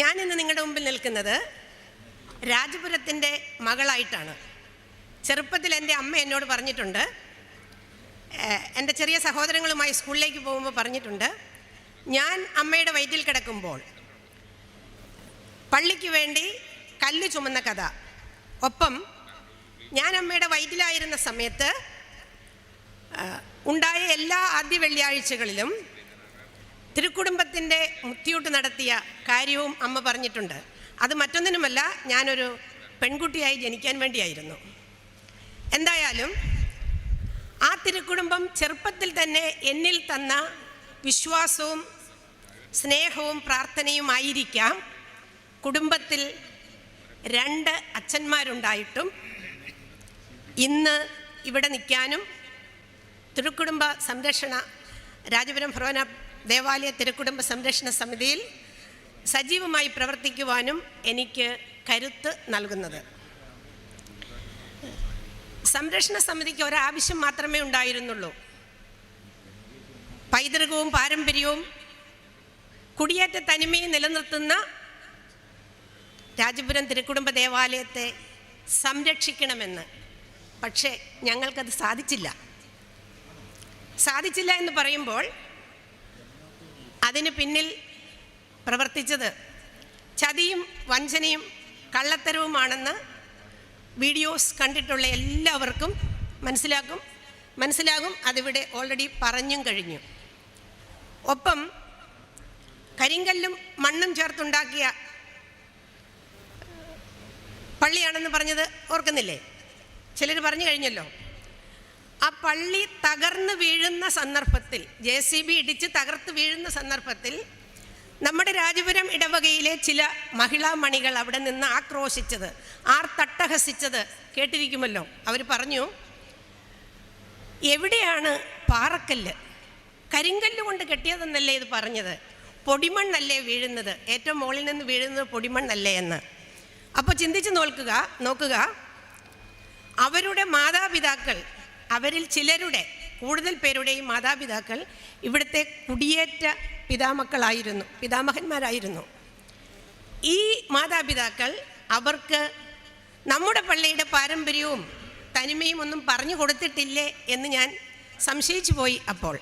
ഞാനിന്ന് നിങ്ങളുടെ മുമ്പിൽ നിൽക്കുന്നത് രാജപുരത്തിന്റെ മകളായിട്ടാണ്. ചെറുപ്പത്തിൽ എന്റെ അമ്മ എന്നോട് പറഞ്ഞിട്ടുണ്ട്. എന്റെ ചെറിയ സഹോദരങ്ങളുമായി സ്കൂളിലേക്ക് പോകുമ്പോൾ പറഞ്ഞിട്ടുണ്ട്. ഞാൻ അമ്മയുടെ വയറ്റിൽ കിടക്കുമ്പോൾ പള്ളിക്ക് വേണ്ടി കല്ല് ചുമന്ന കഥ. ഒപ്പം ഞാൻ അമ്മയുടെ വയറ്റിലായിരുന്ന സമയത്ത് ഉണ്ടായ എല്ലാ ആദ്യ വെള്ളിയാഴ്ചകളിലും തിരുക്കുടുംബത്തിന്റെ മുത്തിയൂട്ട് നടത്തിയ കാര്യവും അമ്മ പറഞ്ഞിട്ടുണ്ട്. അത് മറ്റൊന്നിനുമല്ല ഞാനൊരു പെൺകുട്ടിയായി ജനിക്കാൻ വേണ്ടിയായിരുന്നു. എന്തായാലും ആ തിരുക്കുടുംബം ചെറുപ്പത്തിൽ തന്നെ എന്നിൽ തന്ന വിശ്വാസവും സ്നേഹവും പ്രാർത്ഥനയുമായിരിക്കാം കുടുംബത്തിൽ രണ്ട് അച്ഛന്മാരുണ്ടായിട്ടും ഇന്ന് ഇവിടെ നിൽക്കാനും തിരുക്കുടുംബ സംരക്ഷണ രാജപുരം ഭവന ദേവാലയ തിരുക്കുടുംബ സംരക്ഷണ സമിതിയിൽ സജീവമായി പ്രവർത്തിക്കുവാനും എനിക്ക് കരുത്ത് നൽകുന്നത്. സംരക്ഷണ സമിതിക്ക് ഒരാവശ്യം മാത്രമേ ഉണ്ടായിരുന്നുള്ളൂ. പൈതൃകവും പാരമ്പര്യവും കുടിയേറ്റ തനിമയും നിലനിർത്തുന്ന രാജപുരം തിരുക്കുടുംബ ദേവാലയത്തെ സംരക്ഷിക്കണമെന്ന്. പക്ഷേ ഞങ്ങൾക്കത് സാധിച്ചില്ല. സാധിച്ചില്ല എന്ന് പറയുമ്പോൾ അതിന് പിന്നിൽ പ്രവർത്തിച്ചത് ചതിയും വഞ്ചനയും കള്ളത്തരവുമാണെന്ന് വീഡിയോസ് കണ്ടിട്ടുള്ള എല്ലാവർക്കും മനസ്സിലാക്കും. മനസ്സിലാകും അതിവിടെ ഓൾറെഡി പറഞ്ഞും കഴിഞ്ഞു. ഒപ്പം കരിങ്കല്ലും മണ്ണും ചേർത്തുണ്ടാക്കിയ പള്ളിയാണെന്ന് പറഞ്ഞത് ഓർക്കുന്നില്ലേ? ചിലർ പറഞ്ഞു കഴിഞ്ഞല്ലോ. ആ പള്ളി തകർന്ന് വീഴുന്ന സന്ദർഭത്തിൽ ജെ സി ബി ഇടിച്ച് തകർത്ത് വീഴുന്ന സന്ദർഭത്തിൽ നമ്മുടെ രാജപുരം ഇടവകയിലെ ചില മഹിളാ മണികൾ അവിടെ നിന്ന് ആക്രോശിച്ചത് ആർ തട്ടഹസിച്ചത് കേട്ടിരിക്കുമല്ലോ. അവർ പറഞ്ഞു എവിടെയാണ് പാറക്കല്ല്? കരിങ്കല്ല് കൊണ്ട് കെട്ടിയതെന്നല്ലേ ഇത് പറഞ്ഞത്? പൊടിമണ്ണല്ലേ വീഴുന്നത്? ഏറ്റവും മുകളിൽ നിന്ന് വീഴുന്നത് പൊടിമണ്ണല്ലേ എന്ന്. അപ്പോൾ ചിന്തിച്ച് നോക്കുക നോക്കുക. അവരുടെ മാതാപിതാക്കൾ അവരിൽ ചിലരുടെ കൂടുതൽ പേരുടെയും മാതാപിതാക്കൾ ഇവിടുത്തെ കുടിയേറ്റ പിതാമക്കളായിരുന്നു പിതാമഹന്മാരായിരുന്നു. ഈ മാതാപിതാക്കൾ അവർക്ക് നമ്മുടെ പള്ളിയുടെ പാരമ്പര്യവും തനിമയും ഒന്നും പറഞ്ഞു കൊടുത്തിട്ടില്ലേ എന്ന് ഞാൻ സംശയിച്ചു പോയി അപ്പോൾ.